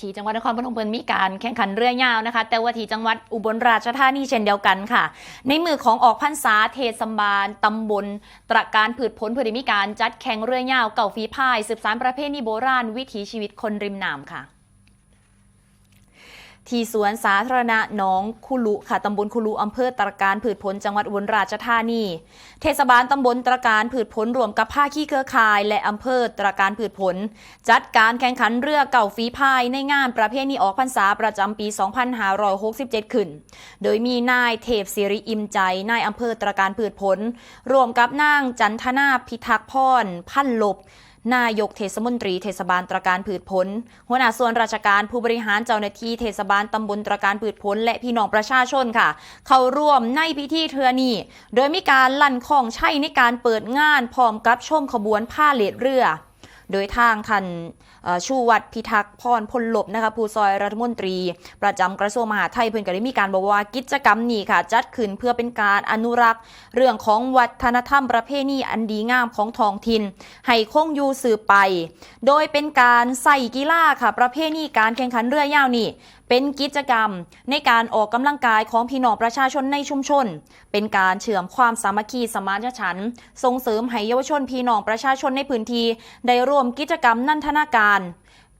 ที่จังหวัดนครปฐมเพิ่นมีการแข่งขันเรือยาวนะคะ แต่ว่าที่จังหวัดอุบลราชธานีเช่นเดียวกันค่ะ ในมือของออกพรรษาเทศบาลตำบล ตระการผืดผลเพื่อได้มีการจัดแข่งเรือยาวเก่าฝีพายสืบสานประเพณีโบราณวิถีชีวิตคนริมน้ำค่ะ ที่สวนสาธารณะหนองคุลุค่ะตำบลคุลุอำเภอตระการผืดผลจังหวัดอุบลราชธานี เทศบาลตำบลตระการผืดผลรวมกับภาคีเครือข่าย และอำเภอตระการผืดผล จัดการแข่งขันเรือเก่าฝีพายในงานประเพณีออกพรรษาประจำปี 2567 ขึ้น โดยมีนายเทพศิริอิมใจนายอำเภอตระการผืดผล รวมกับนางจันทนาพิทักษ์พรพันลบ นายกเทศมนตรีเทศบาลตระการผืดผล หัวหน้าส่วนราชการผู้บริหารเจ้าหน้าที่เทศบาลตำบลตระการผืดผล และพี่น้องประชาชนค่ะ เข้าร่วมในพิธีเทือนีโดยมีการลั่นของใช้ในการเปิดงานพร้อมกับชมขบวนผ้าเลดเรือ โดยทางท่านชูวัตรพิทักษ์พรพลลบนะคะผู้ซอยรัฐมนตรี ประจำกระทรวงมหาดไทยเพื่อนก็ได้มีการบอกว่ากิจกรรมนี้ค่ะ จัดขึ้นเพื่อเป็นการอนุรักษ์ เรื่องของวัฒนธรรมประเพณีอันดีงามของท้องถิ่นให้คงอยู่สืบไป โดยเป็นการใส่กีฬาค่ะ ประเพณีการแข่งขันเรือยาวนี่เป็นกิจกรรมในการออกกำลังกายของพี่น้องประชาชนในชุมชน เป็นการเชื่อมความสามัคคีสมานฉันท์ส่งเสริมให้เยาวชนพี่น้องประชาชนในพื้นที่ได้ร่วมกิจกรรมนันทนาการ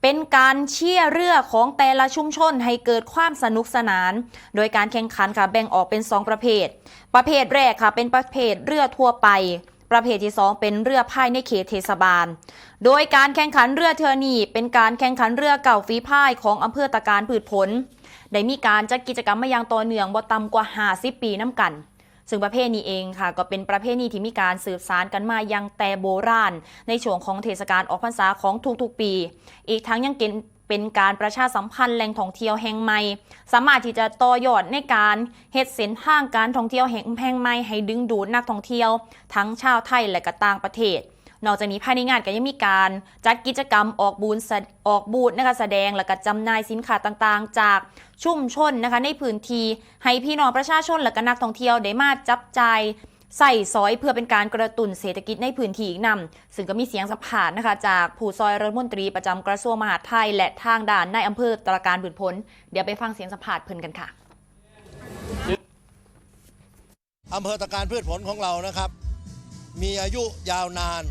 เป็นการเชี่ยเรือของแต่ละชุมชนให้เกิดความสนุกสนาน โดยการแข่งขันค่ะแบ่งออกเป็น 2 ประเภท ประเภทแรกค่ะเป็นประเภทเรือทั่วไป ประเภทที่ 2 เป็นเรือพายในเขตเทศบาล โดยการแข่งขันเรือเทอร์นีเป็นการแข่งขันเรือเก่าฝีพายของอำเภอตะการผืดผล ได้มีการจัดกิจกรรมมาอย่างต่อเนื่องบ่ต่ำกว่า 50 ปีน้ำกัน ซึ่งประเพณีเองค่ะ ก็เป็นประเพณีที่มีการสืบสานกันมายังแต่โบราณ ในช่วงของเทศกาลออกพรรษาของทุกๆปี อีกทั้งยังเป็นเป็นการประชาสัมพันธ์แหล่งท่องเที่ยวแห่งใหม่ สามารถที่จะต่อยอดในการเฮ็ดเส้นทางการท่องเที่ยวแห่งแห่งใหม่ให้ดึงดูดนักท่องเที่ยว ทั้งชาวไทยและก็ต่างประเทศ นอกจากนี้ภายในงานก็ยังมีการจัดกิจกรรมออกบูธออกบูธนะคะแสดงและก็จำหน่ายสินค้าต่างๆ จากชุมชนนะคะในพื้นที่ให้พี่น้องประชาชนและก็นักท่องเที่ยวได้มาจับจ่ายใส่ซอยเพื่อเป็นการกระตุ้นเศรษฐกิจในพื้นที่อีกนำซึ่งก็มีเสียงสัมภาษณ์นะคะ จากผู้ซอยรัฐมนตรีประจำกระทรวงมหาดไทย และทางด่านในอำเภอตราการบืนพ้นเดี๋ยวไปฟังเสียงสัมภาษณ์เพิ่นกันค่ะอำเภอตะการพืชผลของเรานะครับ มีอายุยาวนาน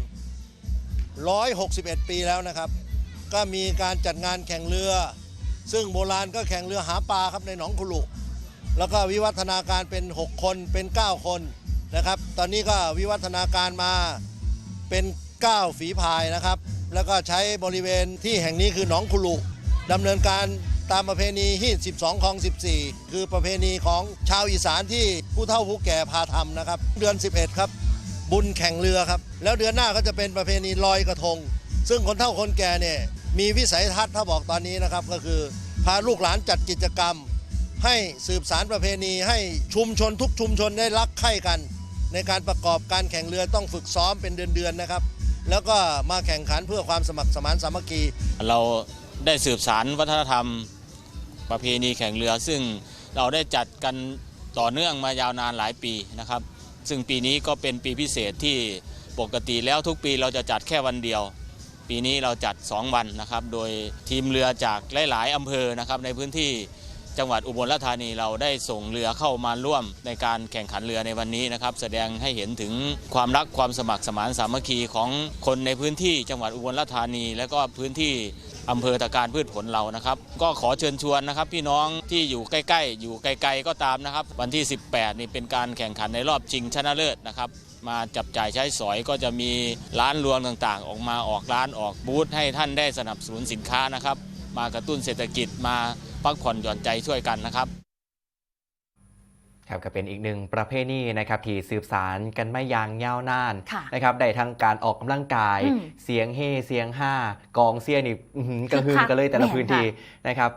161 ปีแล้วนะครับ ก็มีการจัดงานแข่งเรือ ซึ่งโบราณก็แข่งเรือหาปลาครับในหนองคุลุ แล้วก็วิวัฒนาการเป็น 6 คนเป็น 9 คนนะครับ ตอนนี้ก็วิวัฒนาการมาเป็น 9 ฝีพายนะครับ แล้วก็ใช้บริเวณที่แห่งนี้คือหนองคุลุดำเนินการตามประเพณีฮีด12 ของ 14 คือประเพณีของชาวอีสานที่ผู้เฒ่าผู้แก่พาทำนะครับ เดือน 11 ครับ บุญแข่งเรือครับ แล้วเดือนหน้าก็จะเป็นประเพณีลอยกระทง ซึ่งคนเฒ่าคนแก่เนี่ยมีวิสัยทัศน์ถ้าบอกตอนนี้นะครับ ก็คือพาลูกหลานจัดกิจกรรม ให้สืบสารประเพณี ให้ชุมชนทุกชุมชนได้รักใคร่กัน ในการประกอบการแข่งเรือต้องฝึกซ้อมเป็นเดือนๆนะครับ แล้วก็มาแข่งขันเพื่อความสมัครสมานสามัคคี เราได้สืบสารวัฒนธรรมประเพณีแข่งเรือ ซึ่งเราได้จัดกันต่อเนื่องมายาวนานหลายปีนะครับ ซึ่งปีนี้ก็เป็นปีพิเศษที่ปกติแล้วทุกปีเราจะจัดแค่วันเดียว ปีนี้เราจัด 2 วันนะครับ โดยทีมเรือจากหลาย ๆ อำเภอนะครับในพื้นที่จังหวัดอุบลราชธานีเราได้ส่งเรือเข้ามาร่วมในการแข่งขันเรือในวันนี้นะครับ แสดงให้เห็นถึงความรักความสมัครสมานสามัคคีของคนในพื้นที่จังหวัดอุบลราชธานี และก็พื้นที่ อำเภอตะการพืชผลเรานะครับ ก็ขอเชิญชวนนะครับ พี่น้องที่อยู่ใกล้ ๆ อยู่ไกล ๆ ก็ตามนะครับ วันที่ 18 นี่เป็นการแข่งขันในรอบชิงชนะเลิศนะครับ มาจับจ่ายใช้สอยก็จะมีร้านรวงต่างๆ ออกมาออกร้านออกบูธให้ท่านได้สนับสนุนสินค้านะครับ มากระตุ้นเศรษฐกิจมาพักผ่อนหย่อนใจช่วยกันนะครับ ครับก็เป็นอีกหนึ่งประเภทนี้นะครับที่สืบสารกันไม่ยางยาวนานค่ะนะครับได้ทั้งการออกกำลังกายอืมเสียงเฮเสียงห้ากองเสียงนี่อื้อหือกระหึ่มคึกคักกันเลยแต่ละแม่นพื้นที่ค่ะนะครับ